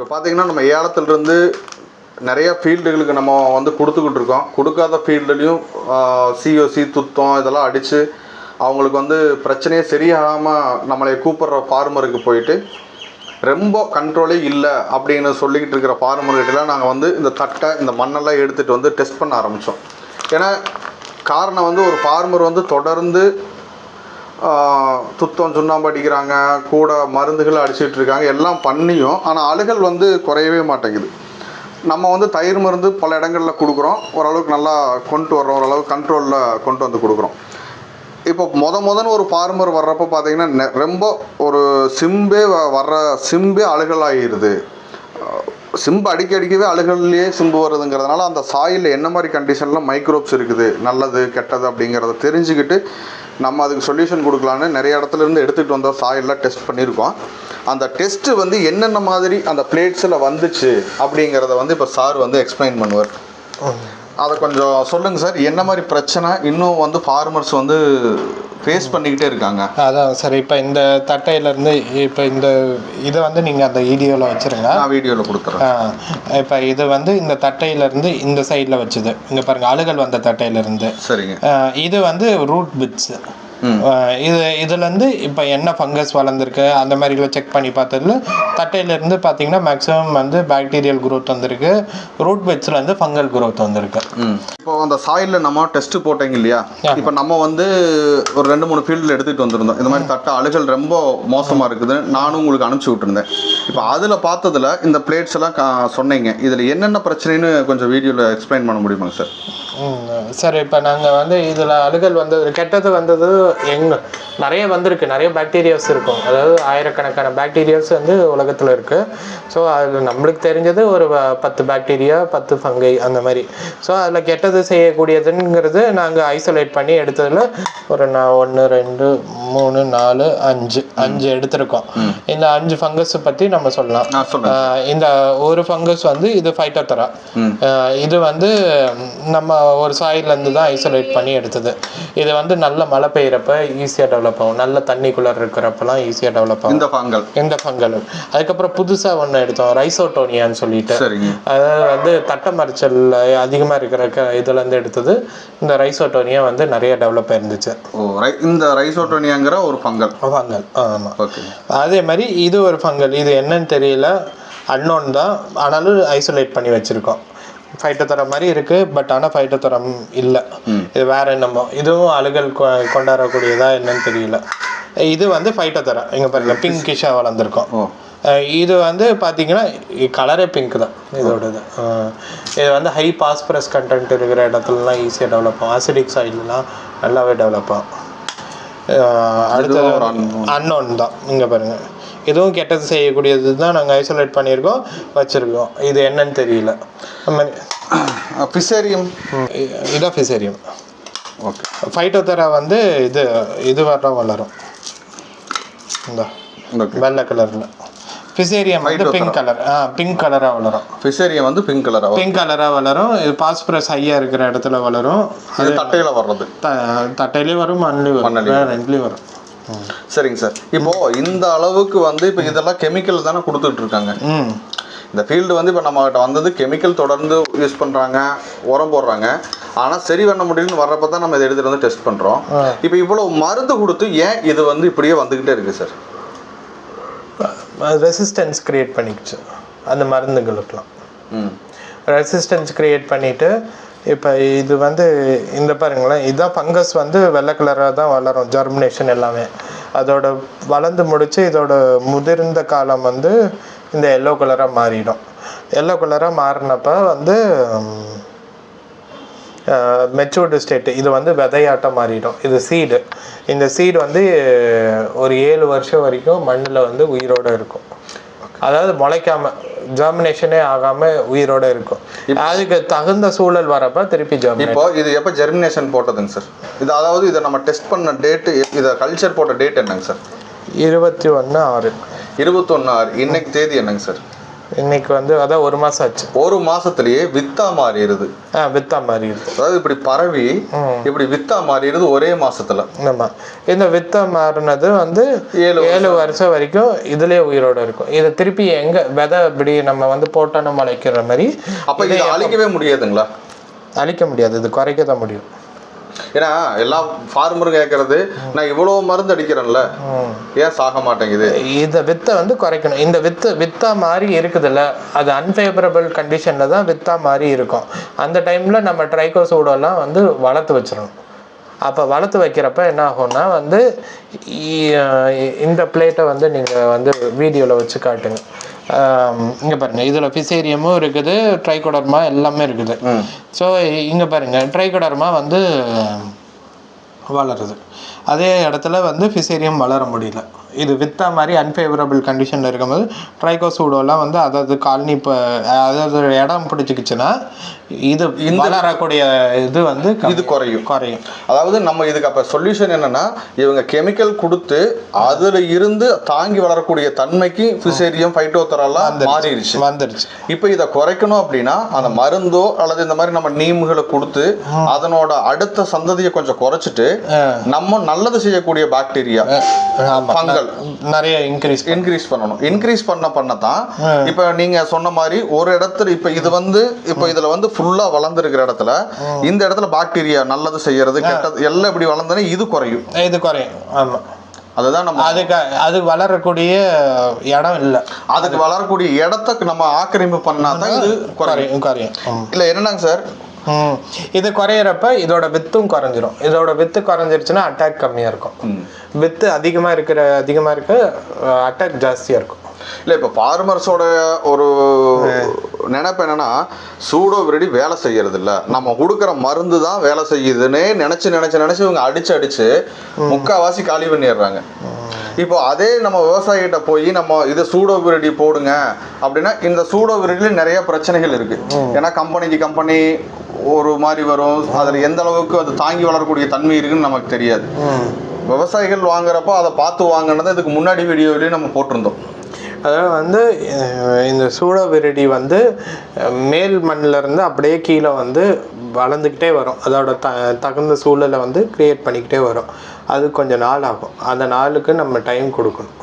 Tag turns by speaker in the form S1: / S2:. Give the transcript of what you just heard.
S1: இப்போ பார்த்தீங்கன்னா நம்ம ஏலத்திலிருந்து நிறைய ஃபீல்டுகளுக்கு நம்ம வந்து கொடுத்துக்கிட்டு இருக்கோம் கொடுக்காத ஃபீல்டுலேயும் சிஓசி துத்தம் இதெல்லாம் அடித்து அவங்களுக்கு வந்து பிரச்சனையே சரியாகாமல் நம்மளை கூப்பிட்ற ஃபார்மருக்கு போயிட்டு ரொம்ப கண்ட்ரோலே இல்லை அப்படின்னு சொல்லிக்கிட்டு இருக்கிற ஃபார்மர்கிட்டலாம் நாங்கள் வந்து இந்த தட்டை இந்த மண்ணெல்லாம் எடுத்துகிட்டு வந்து டெஸ்ட் பண்ண ஆரம்பித்தோம் ஏன்னா காரணம் வந்து ஒரு ஃபார்மர் வந்து தொடர்ந்து துத்தம் சுண்ணாம்பு அடிக்கிறாங்க கூட மருந்துகள் அடிச்சிட்டு இருக்காங்க எல்லாம் பண்ணியும் ஆனால் அழுகல் வந்து குறையவே மாட்டேங்குது. நம்ம வந்து தயிர் மருந்து பல இடங்களில் கொடுக்குறோம். ஓரளவுக்கு நல்லா கொண்டு வர்றோம். ஓரளவுக்கு கண்ட்ரோலில் கொண்டு வந்து கொடுக்குறோம். இப்போ முத முதன்னு ஒரு ஃபார்மர் வர்றப்போ பார்த்தீங்கன்னா நெ- ரொம்ப ஒரு சிம்பே வ- வர்ற சிம்பே அழுகலாகிடுது சிம்பு அடிக்க அடிக்கவே அழுகல்லையே சிம்பு வருதுங்கிறதுனால அந்த சாயிலில் என்ன மாதிரி கண்டிஷனில் மைக்ரோப்ஸ் இருக்குது? நல்லது கெட்டது அப்படிங்கிறத தெரிஞ்சுக்கிட்டு நம்ம அதுக்கு சொல்யூஷன் கொடுக்கலான்னு நிறைய இடத்துல இருந்து எடுத்துகிட்டு வந்த சாயிலில் டெஸ்ட் பண்ணியிருக்கோம். அந்த டெஸ்ட்டு வந்து என்னென்ன மாதிரி அந்த பிளேட்ஸில் வந்துச்சு அப்படிங்கிறத வந்து இப்போ சார் வந்து எக்ஸ்பிளைன் பண்ணுவார். அதை கொஞ்சம் சொல்லுங்கள் சார். என்ன மாதிரி பிரச்சனை? இன்னும் வந்து ஃபார்மர்ஸ் வந்து ஃபேஸ் பண்ணிக்கிட்டே இருக்காங்க.
S2: அதான் சார் இப்போ இந்த தட்டையிலேருந்து இப்போ இந்த இதை வந்து நீங்கள் அந்த வீடியோவில் வச்சுருங்க.
S1: நான் வீடியோவில் கொடுத்துறேன்.
S2: இப்போ இது வந்து இந்த தட்டையிலேருந்து இந்த சைடில் வச்சுது. இங்கே பாருங்கள் அழுகல் வந்த தட்டையிலேருந்து.
S1: சரிங்க.
S2: இது வந்து ரூட் பிட்ஸ். இது இதுலேருந்து இப்போ என்ன ஃபங்கஸ் வளர்ந்துருக்கு அந்த மாதிரிலாம் செக் பண்ணி பார்த்ததுல தட்டையிலேருந்து பார்த்தீங்கன்னா மேக்ஸிமம் வந்து பாக்டீரியல் growth வந்திருக்கு. ரூட் பிட்ஸ்லேருந்து ஃபங்கல் growth வந்திருக்கு.
S1: ம். இப்போ அந்த சாயிலில் நம்ம டெஸ்ட் போட்டீங்க இல்லையா? இப்போ நம்ம வந்து ஒரு ரெண்டு மூணு ஃபீல்டில் எடுத்துகிட்டு வந்திருந்தோம். இந்த மாதிரி தட்ட அழுகல் ரொம்ப மோசமாக இருக்குது நானும் உங்களுக்கு அனுப்பிச்சி விட்டுருந்தேன். இப்போ அதில் பார்த்ததுல இந்த பிளேட்ஸ் எல்லாம் கா- சொன்னீங்க. இதில் என்னென்ன பிரச்சனைன்னு கொஞ்சம் வீடியோவில் எக்ஸ்பிளைன் பண்ண முடியுமாங்க சார்
S2: சரி இப்போ நாங்கள் வந்து இதில் அழுகல் வந்தது கெட்டது வந்தது எங்க? நிறைய வந்திருக்கு நிறைய பாக்டீரியாஸ் இருக்கும். அதாவது ஆயிரக்கணக்கான பாக்டீரியாஸ் வந்து உலகத்தில் இருக்குது ஸோ அது நம்மளுக்கு தெரிஞ்சது ஒரு பத்து பாக்டீரியா பத்து ஃபங்கை அந்த மாதிரி. ஸோ அதில் கெட்டது செய்யக்கூடியதுங்கிறது நாங்கள் ஐசோலேட் பண்ணி எடுத்ததில் ஒரு நான் ஒன்று ரெண்டு மூணு நாலு அஞ்சு. அஞ்சு எடுத்திருக்கோம். இந்த அஞ்சு ஃபங்கஸ் பற்றி நம்ம சொல்லலாம். இந்த ஒரு ஃபங்கஸ் வந்து இது ஃபைட்டோத்தரா. இது வந்து நம்ம ஒரு சாயில்ல இருந்து தான் ஐசோலேட் பண்ணி எடுத்தது. இது வந்து நல்ல மழை பெய்யறப்ப ஈஸியாக டெவலப் ஆகும். நல்ல தண்ணிக்குள்ளே இருக்கிறப்பலாம் ஈஸியாக டெவலப் ஆகும்.
S1: இந்த ஃபங்கல்
S2: இந்த ஃபங்கல் அதுக்கப்புறம் புதுசாக ஒன்று எடுத்தோம் ரைசோட்டோனியான்னு சொல்லிட்டு. அதாவது வந்து தட்டை மறிச்சல் அதிகமாக இருக்கிற இதுலேருந்து எடுத்தது. இந்த ரைசோட்டோனியா வந்து நிறைய டெவலப் ஆயிருந்துச்சு.
S1: ஓ இந்த ரைசோட்டோனியாங்கிற ஒரு ஃபங்கல்
S2: ஃபங்கல் ஆமாம்
S1: ஓகே
S2: அதே மாதிரி இது ஒரு ஃபங்கல் இது என்னன்னு தெரியல. அன்னோன் தான். ஆனாலும் ஐசோலேட் பண்ணி வச்சுருக்கோம். ஃபைட்டோத்தரம் மாதிரி இருக்குது பட் ஆனால் ஃபைட்டோத்தரம் இல்லை. இது வேற என்னமோ. இதுவும் அழுகல் கொ- கொண்டாடக்கூடியதா என்னன்னு தெரியல. இது வந்து ஃபைட்டோத்தரம் இங்கே பாருங்க பிங்கிஷாக வளர்ந்துருக்கோம். இது வந்து பார்த்தீங்கன்னா கலரே பிங்க் தான் இதோடது. இது வந்து ஹை பாஸ்பரஸ் கண்டென்ட் இருக்கிற இடத்துலலாம் ஈஸியாக டெவலப் ஆகும். ஆசிடிக் சாயிலெலாம் நல்லாவே டெவலப் ஆகும். அடுத்தது அன்னோன் தான். இங்கே பாருங்க. இதுவும் கெட்டது செய்யக்கூடியது தான் நாங்கள் ஐசோலேட் பண்ணியிருக்கோம் வச்சுருக்கோம். இது என்னன்னு தெரியல. அந்த மாதிரி.
S1: ஃபிஷேரியம்
S2: ம், இ- இதான் ஃபிசேரியம்
S1: ஓகே.
S2: ஃபைட்டோதரா வந்து இது இது வர வளரும். இந்த வெள்ளை கலரில் ஃபிசேரியம் வந்து பிங்க் கலர் ஆ பிங்க் கலராக வளரும்.
S1: ஃபிஷேரியம் வந்து பிங்க் கலராக
S2: பிங்க் கலராக வளரும். இது பாஸ்பரஸ் ஹையாக இருக்கிற இடத்துல வளரும்.
S1: இது தட்டையில் வர்றது.
S2: த வரும் மண்ணிலையும் வரும். ரெண்டுலேயும் வரும்.
S1: சரிங்க சார். இப்போ இந்த அளவுக்கு வந்து இப்போ இதெல்லாம் கெமிக்கல் தானே கொடுத்துட்டு இருக்காங்க. இந்த ஃபீல்டு வந்து இப்போ நம்மகிட்ட வந்தது கெமிக்கல் தொடர்ந்து யூஸ் பண்ணுறாங்க உரம் போடுறாங்க. ஆனால் சரி பண்ண முடியலன்னு வர்றப்ப தான் நம்ம இதை எடுத்துகிட்டு வந்து டெஸ்ட் பண்ணுறோம். இப்போ இவ்வளோ மருந்து கொடுத்து ஏன் இது வந்து இப்படியே வந்துக்கிட்டே இருக்குது சார்?
S2: Resistance create பண்ணிக்கிச்சு. அந்த மருந்துகளுக்கெல்லாம்.
S1: ம்.
S2: ரெசிஸ்டன்ஸ் கிரியேட் பண்ணிட்டு இப்போ இது வந்து இந்த பாருங்களேன் இதான் ஃபங்கஸ் வந்து வெள்ளை கலராக தான் வளரும் ஜெர்மினேஷன் எல்லாமே. அதோட வளர்ந்து முடிச்சு இதோட முதிர்ந்த காலம் வந்து இந்த எல்லோ கலராக மாறிடும். எல்லோ கலராக மாறினப்ப வந்து மெச்சூர்டு ஸ்டேட்டு இது வந்து விதையாட்டம் மாறிடும். இது சீடு இந்த சீடு வந்து ஒரு ஏழு வருஷம் வரைக்கும் மண்ணில் வந்து உயிரோட இருக்கும். அதாவது முளைக்காம ஜெர்மினேஷனே ஆகாம உயிரோட இருக்கும். அதுக்கு தகுந்த சூழல் வரப்ப திருப்பி
S1: இப்போ இது எப்போ ஜெர்மினேஷன் போட்டதுங்க சார் இது அதாவது இதை நம்ம டெஸ்ட் பண்ண டேட்டு இதை கல்ச்சர் போட்ட டேட் என்னங்க சார்
S2: இருபத்தி ஒன்று ஆறு.
S1: இருபத்தொன்று ஆறு. இன்னைக்கு தேதி என்னங்க சார்
S2: இன்னைக்கு வந்து அதான் ஒரு மாதம் ஆச்சு.
S1: ஒரு மாசத்திலேயே வித்தா மாறிடுது.
S2: ஆ வித்தா இருக்கு
S1: அதாவது இப்படி பரவி இப்படி வித்தா மாறிடுது ஒரே மாசத்துல.
S2: ஆமாம் இந்த வித்தை மாறினது வந்து
S1: ஏழு
S2: ஏழு வருஷம் வரைக்கும் இதுலயே உயிரோட இருக்கும். இதை திருப்பி எங்க விதை இப்படி நம்ம வந்து போட்டோன்னு முளைக்கிற மாதிரி
S1: அப்ப இதை அழிக்கவே முடியாதுங்களா?
S2: அழிக்க முடியாது. இது குறைக்க தான் முடியும்.
S1: ஏன்னா எல்லா ஃபார்மரும் கேட்கறது நான் இவ்வளவு மருந்து அடிக்கிறேன்ல. ஏன் சாக மாட்டேங்குது?
S2: இந்த வித்தை வந்து குறைக்கணும். இந்த வித்து வித்தா மாதிரி இருக்குதுல்ல. அது அன்ஃபேவரபிள் கண்டிஷனில் தான் வித்தா மாதிரி இருக்கும். அந்த டைமில் நம்ம ட்ரைகோசோடெல்லாம் வந்து வளர்த்து வச்சிடணும். அப்போ வளர்த்து வைக்கிறப்ப என்ன ஆகும்னா வந்து இந்த பிளேட்டை வந்து நீங்கள் வந்து வீடியோவில் வச்சு காட்டுங்க. இங்கே பாருங்கள் இதில் ஃபிசேரியமும் இருக்குது ட்ரைகோடர்மா எல்லாமே இருக்குது. ஸோ இங்கே பாருங்கள் ட்ரைகோடர்மா வந்து வளருது. அதே இடத்துல வந்து ஃபிசேரியம் வளர முடியல. இது வித்தா மாதிரி அன்ஃபேவரபிள் கண்டிஷனில் இருக்கும்போது ட்ரைகோசூடோலாம் வந்து அதாவது காலனி இப்போ அதாவது இடம் பிடிச்சிக்கிச்சுன்னா இது வளரக்கூடிய இது வந்து
S1: இது குறையும்.
S2: குறையும்.
S1: அதாவது நம்ம இதுக்கு அப்ப சொல்யூஷன் என்னன்னா இவங்க கெமிக்கல் கொடுத்து அதுல இருந்து தாங்கி வளரக்கூடிய தன்மைக்கு பிசேரியம் ஃபைட்டோத்தரெல்லாம் மாறிடுச்சு.
S2: வந்துருச்சு.
S1: இப்போ இதை குறைக்கணும் அப்படின்னா அந்த மருந்தோ அல்லது இந்த மாதிரி நம்ம நீம்களை கொடுத்து அதனோட அடுத்த சந்ததியை கொஞ்சம் குறைச்சிட்டு நம்ம நல்லது செய்யக்கூடிய பாக்டீரியா ஃபங்கல்
S2: நிறைய இன்க்ரீஸ்
S1: இன்க்ரீஸ் பண்ணணும். இன்க்ரீஸ் பண்ண பண்ண தான் இப்போ நீங்க சொன்ன மாதிரி ஒரு இடத்துல இப்போ இது வந்து இப்போ இதுல வந்து ஃபுல்லா வளர்ந்துருக்கிற இடத்துல இந்த இடத்துல பாக்டீரியா நல்லது செய்யறது கெட்டது எல்லாம் இப்படி வளர்ந்தனே இது குறையும்.
S2: இது குறையும். ஆமாம்
S1: அதுதான் நம்ம
S2: அதுக்கு அது வளரக்கூடிய இடம் இல்லை.
S1: அதுக்கு வளரக்கூடிய இடத்துக்கு நம்ம ஆக்கிரமிப்பு பண்ணா தான் இது குறையும்.
S2: குறையும்.
S1: இல்ல என்னன்னாங்க சார்.
S2: இது குறையிறப்ப இதோட வித்தும் குறைஞ்சிரும். இதோட வித்து குறைஞ்சிருச்சுன்னா அட்டாக் கம்மியா இருக்கும். வித்து அதிகமா இருக்கிற அதிகமா இருக்க அட்டாக் ஜாஸ்தியா இருக்கும்.
S1: இல்ல இப்ப ஃபார்மர்ஸோட ஒரு நினைப்பு என்னன்னா சூடோ விரடி வேலை செய்யறது இல்ல நம்ம கொடுக்குற மருந்து தான் வேலை செய்யுதுன்னே நினைச்சு நினைச்சு நினைச்சு இவங்க அடிச்சு அடிச்சு முக்காவாசி காலி பண்ணிடுறாங்க. இப்போ அதே நம்ம விவசாயிகிட்ட போய் நம்ம இது சூடோ விரடி போடுங்க. அப்படின்னா இந்த சூடோ விரடியில நிறைய பிரச்சனைகள் இருக்கு. ஏன்னா கம்பெனிக்கு கம்பெனி ஒரு மாதிரி வரும். அதுல எந்த அளவுக்கு அது தாங்கி வளரக்கூடிய தன்மை இருக்குன்னு நமக்கு தெரியாது. விவசாயிகள் வாங்குறப்போ அதை பார்த்து வாங்கினதை இதுக்கு முன்னாடி வீடியோவிலேயே நம்ம போட்டிருந்தோம்.
S2: அதாவது வந்து இந்த சூழவிரடி வந்து மேல் மண்ணில் இருந்து அப்படியே கீழே வந்து வளர்ந்துக்கிட்டே வரும். அதோட த தகுந்த சூழலை வந்து கிரியேட் பண்ணிக்கிட்டே வரும். அது கொஞ்சம் நாள் ஆகும். அந்த நாளுக்கு நம்ம டைம் கொடுக்கணும்.